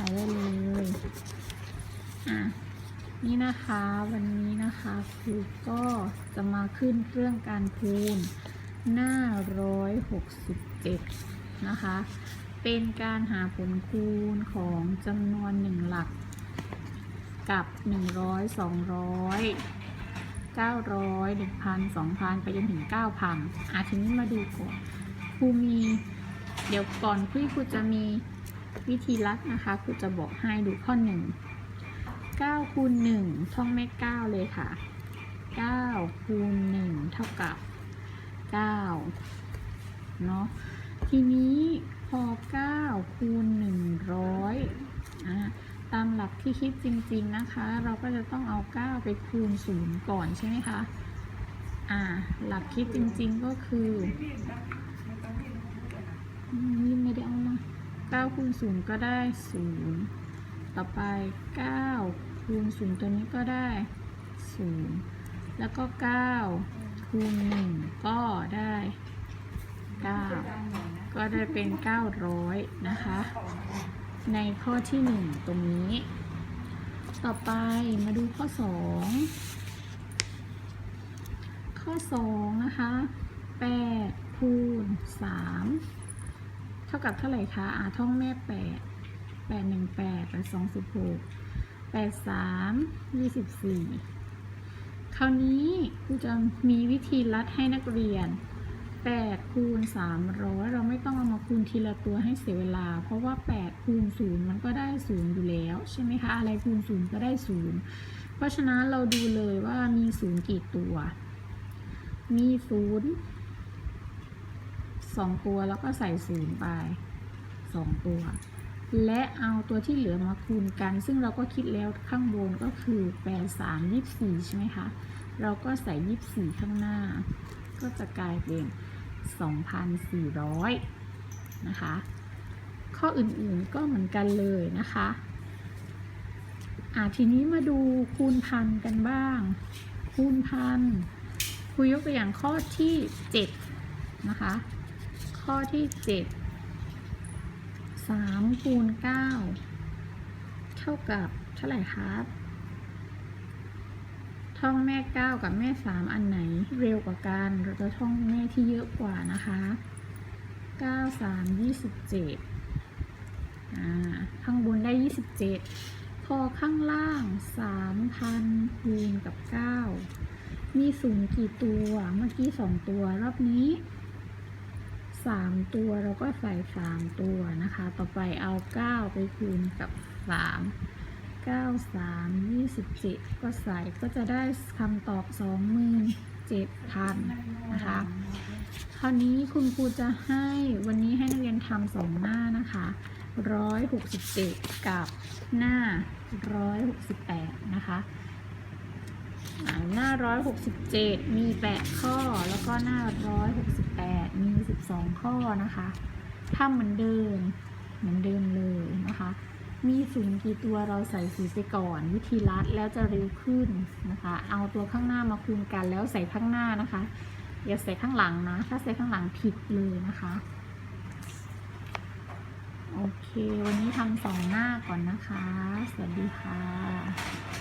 ถ่ายได้เลยอะนี่นะคะวันนี้นะคะครูก็จะมาขึ้นเครื่องการคูณหน้า167นะคะ เป็นการหาผลคูณของจำนวนหนึ่งหลัก กับ100 200 900 1,000 2,000ไปจนถึง9,000อะทีนี้มาดูก่อนครูมี เดี๋ยวก่อนที่ครูจะมี วิธีลัดนะคะครูจะบอกให้ดูข้อ1 9คูณ1ท่องแม่9เลยค่ะ9คูณ1เท่ากับ9เนาะทีนี้พอ9คูณ100อะตามหลักที่คิดจริงๆนะคะ เราก็จะต้องเอา9ไปคูณ0ก่อนใช่ไหมคะอ่าหลักคิดจริงๆก็คือ 9คูณ0ก็ได้ 0 ต่อไป 9 คูณ0ตัวนี้ก็ได้ 0 แล้วก็ 9 คูณ1ก็ได้ 9 ก็ได้เป็น 900 นะคะ ในข้อที่ 1 ตรงนี้ ต่อไปมาดูข้อ 2 ข้อ 2 นะคะ8คูณ3 เท่ากับเท่าไหร่คะอ่าท่องแม่8 8 1 8 8 2 16 8 3 24คราวนี้ครูจะมีวิธีลัดให้นักเรียน8คูณ300 เราไม่ต้องเอามาคูณทีละตัวให้เสียเวลา เพราะว่า 8 คูณ 0 มันก็ได้ 0 อยู่แล้ว ใช่ไหมคะ อะไรคูณ 0 ก็ได้ 0 เพราะฉะนั้นเราดูเลยว่ามี 0 กี่ตัว มี 0 2ตัวแล้วก็ใส่0ไป2ตัว และเอาตัวที่เหลือมาคูณกัน ซึ่งเราก็คิดแล้วข้างบนก็คือ8 3 24ใช่ไหมคะ เราก็ใส่24ข้างหน้า ก็จะกลายเป็น2,400นสี่ร้อยนะคะ ข้ออื่นๆก็เหมือนกันเลยนะคะอ่าทีนี้มาดูคูณพันกันบ้าง คูณพันครูยกตัวอย่างข้อที่ 7 นะคะ ข้อที่ 7 3คูณ9เท่ากับเท่าไหร่ครับท่องแม่ 9 กับแม่ 3 อันไหนเร็วกว่ากันเราจะท่องแม่ที่เยอะกว่านะคะ 9 3 27อ่าข้างบนได้ 27 พอข้างล่าง 3,000คูณกับ 9 มีศูนย์กี่ตัว เมื่อกี้ 2 ตัว รอบนี้ 3ตัวเราก็ใส่3ตัวนะคะ ต่อไปเอา9ไปคูณกับ3 9 3 27ก็ใส่ก็จะได้คำตอบ27,000นะคะ คราวนี้คุณครูจะให้วันนี้ให้นักเรียนทำสองหน้านะคะ167กับหน้า168นะคะ อ่าหน้า167มี8ข้อ แล้วก็หน้า168มี12ข้อนะคะทำเหมือนเดิมเหมือนเดิมเลยนะคะ มีศูนย์กี่ตัวเราใส่ศูนย์ไปก่อน วิธีลัดแล้วจะเร็วขึ้นนะคะ เอาตัวข้างหน้ามาคูณกันแล้วใส่ข้างหน้านะคะ อย่าใส่ข้างหลังนะ ถ้าใส่ข้างหลังผิดเลยนะคะโอเค วันนี้ทำสองหน้าก่อนนะคะ สวัสดีค่ะ